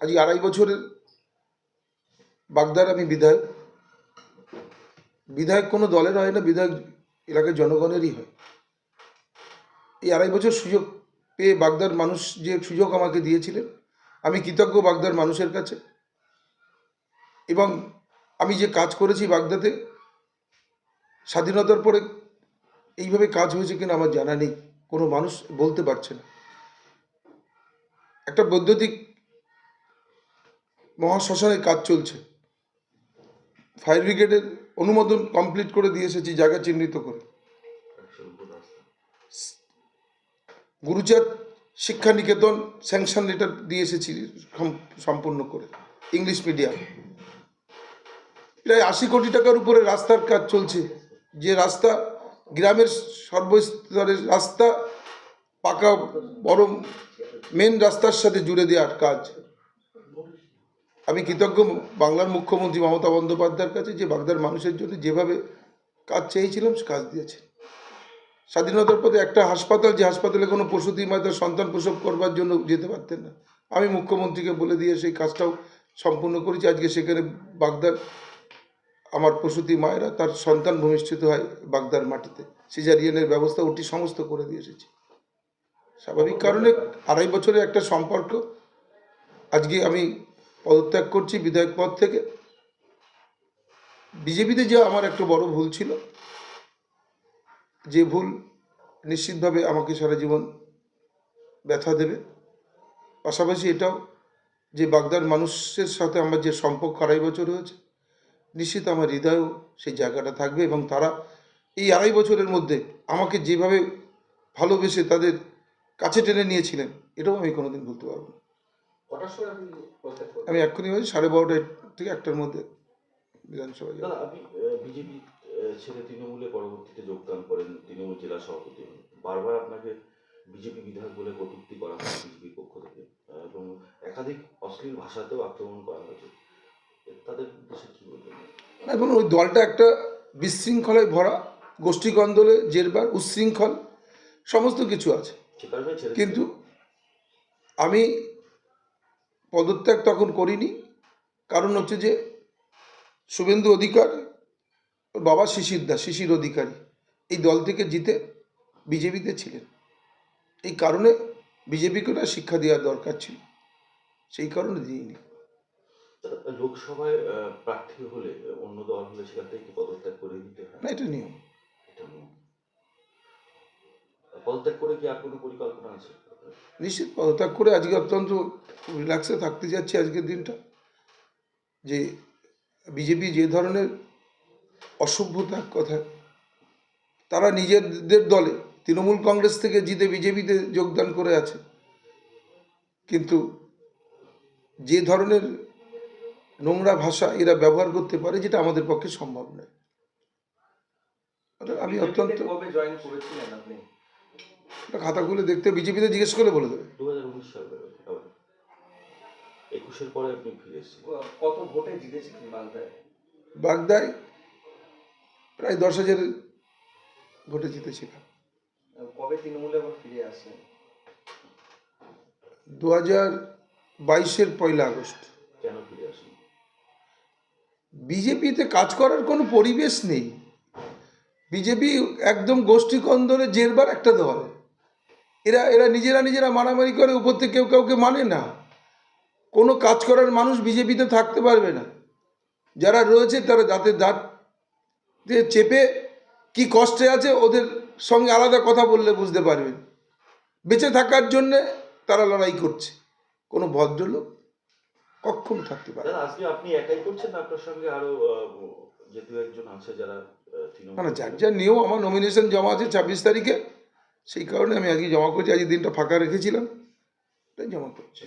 আজ আড়াই বছরের বাগদার আমি বিধায়ক। বিধায়ক কোনো দলের হয় না, বিধায়ক এলাকার জনগণেরই হয়। এই আড়াই বছর সুযোগ পেয়ে বাগদার মানুষ যে সুযোগ আমাকে দিয়েছিলেন, আমি কৃতজ্ঞ বাগদার মানুষের কাছে। এবং আমি যে কাজ করেছি বাগদাতে, স্বাধীনতার পরে এইভাবে কাজ হয়েছে কিনা আমার জানা নেই। কোনো মানুষ বলতে পারছে না। একটা বৈদ্যুতিক মহাশ্মশানের কাজ চলছে। ফায়ার ব্রিগেডের অনুমোদন কমপ্লিট করে দিয়ে এসেছি, জায়গা চিহ্নিত করে। গুরুচাঁদ শিক্ষা নিকেতন স্যাংশন লেটার দিয়ে এসেছি সম্পূর্ণ করে। English medium. প্রায় আশি কোটি টাকার উপরে রাস্তার কাজ চলছে। যে রাস্তা গ্রামের সর্বস্তরের রাস্তা, পাকা বড় মেন রাস্তার সাথে জুড়ে দেওয়ার কাজ। আমি কৃতজ্ঞ বাংলার মুখ্যমন্ত্রী মমতা বন্দ্যোপাধ্যায়ের কাছে যে বাগদার মানুষের জন্য যেভাবে কাজ চেয়েছিলাম, সে কাজ দিয়েছে স্বাধীনতার পথে একটা হাসপাতাল, যে হাসপাতালে কোনো প্রসূতি মা তার সন্তান প্রসব করবার জন্য যেতে পারতেন না। আমি মুখ্যমন্ত্রীকে বলে দিয়ে সেই কাজটাও সম্পূর্ণ করেছি। আজকে সেখানে বাগদার, আমার প্রসূতি মায়েরা, তার সন্তান ভূমিষ্ঠিত হয় বাগদার মাটিতে। সিজারিয়ানের ব্যবস্থা ওটি সমস্ত করে দিয়ে এসেছি। স্বাভাবিক কারণে আড়াই বছরের একটা সম্পর্ক, আজকে আমি পদত্যাগ করছি বিধায়ক পদ থেকে। বিজেপিতে যে আমার একটা বড় ভুল ছিল, যে ভুল নিশ্চিতভাবে আমাকে সারা জীবন ব্যথা দেবে। পাশাপাশি এটাও যে বাগদার মানুষের সাথে আমার যে সম্পর্ক আড়াই বছর হয়েছে, নিশ্চিত আমার হৃদয়েও সেই জায়গাটা থাকবে এবং তারা এই আড়াই বছরের মধ্যে আমাকে যেভাবে ভালোবেসে তাদের কাছে টেনে নিয়েছিলেন, এটাও আমি কোনোদিন ভুলতে পারব না। কটার সময় আপনি পদত্যাগ করবেন আমি এক্ষুনি বলছি সাড়ে বারোটা থেকে একটার মধ্যে বিধানসভা। আপনি বিজেপি ছেড়ে তৃণমূলে পরবর্তীতে যোগদান করেন তৃণমূল জেলা সভাপতি হন। বারবার আপনাকে বিজেপি বিধায়ক বলে কটূক্তি করা হয় বিজেপির পক্ষ থেকে এবং একাধিক অশ্লীল ভাষাতেও আক্রমণ করা হয়েছে। তাদের উদ্দেশ্যে কি বলবেন? এখন ওই দলটা একটা বিশৃঙ্খলায় ভরা গোষ্ঠী কন্দলে জেরবার উচ্ছৃঙ্খল সমস্ত কিছু আছে। কিন্তু আমি পদত্যাগ তখন করিনি। কারণ হচ্ছে যে শুভেন্দু অধিকার ওর বাবা শিশির দাস শিশির অধিকারী। এই দল থেকে জিতে বিজেপিতে ছিলেন। এই কারণে বিজেপিকে ওটা শিক্ষা দেওয়ার দরকার ছিল। সেই কারণে দিইনি। লোকসভায় প্রার্থী হলে অন্য দল হলে সেখান থেকে পদত্যাগ করে দিতে হয়? না এটা নিয়ম। এটা নিয়ম। পদত্যাগ করে কি আর কোনো পরিকল্পনা আছে? নিশ্চিত পদত্যাগ করে আজকে অত্যন্ত রিল্যাক্সে থাকতে যাচ্ছি আজকের দিনটা। যে বিজেপি যে ধরনের অসভ্যতার কথা তারা নিজেদের দলে তৃণমূল কংগ্রেস থেকে জিতে বিজেপিতে যোগদান করে আছে। কিন্তু যে ধরনের নোংরা ভাষা এরা ব্যবহার করতে পারে যেটা আমাদের পক্ষে সম্ভব নয়। আমি অত্যন্ত খাতা খুলে দেখতে বিজেপিতে জিজ্ঞেস করে বলে দেবে। একুশের পরে আপনি ফিরে এসেছেন। কত ভোটে জিতেছিলেন বাগদায়? বাগদায় প্রায় দশ হাজারের ভোটে জিতেছিলাম। কবে তৃণমূলে আবার ফিরে আসেন দু হাজার বাইশের পয়লা আগস্ট। কেন ফিরে আসেন বিজেপিতে কাজ করার কোনো পরিবেশ নেই। বিজেপি একদম গোষ্ঠী কন্দরে জেরবার একটা দল। এরা এরা নিজেরা নিজেরা মারামারি করে উপর থেকে কেউ কাউকে মানে না। কোনো কাজ করার মানুষ বিজেপিতে থাকতে পারবে না। যারা রয়েছে তারা যাতে দাঁত দিয়ে চেপে কি কষ্টে আছে ওদের সঙ্গে আলাদা কথা বললে বুঝতে পারবেন বেঁচে থাকার জন্যে তারা লড়াই করছে। কোনো ভদ্রলোক কখনো থাকতে পারে আজকে আপনি একাই করছেন আপনার সঙ্গে আরও আহ, যে দু একজন আছে যারা না যার যার নিয়েও আমার নমিনেশন জমা আছে ছাব্বিশ তারিখে। সেই কারণে আমি আজকে জমা করছি আজকে দিনটা ফাঁকা রেখেছিলাম তাই জমা করছি।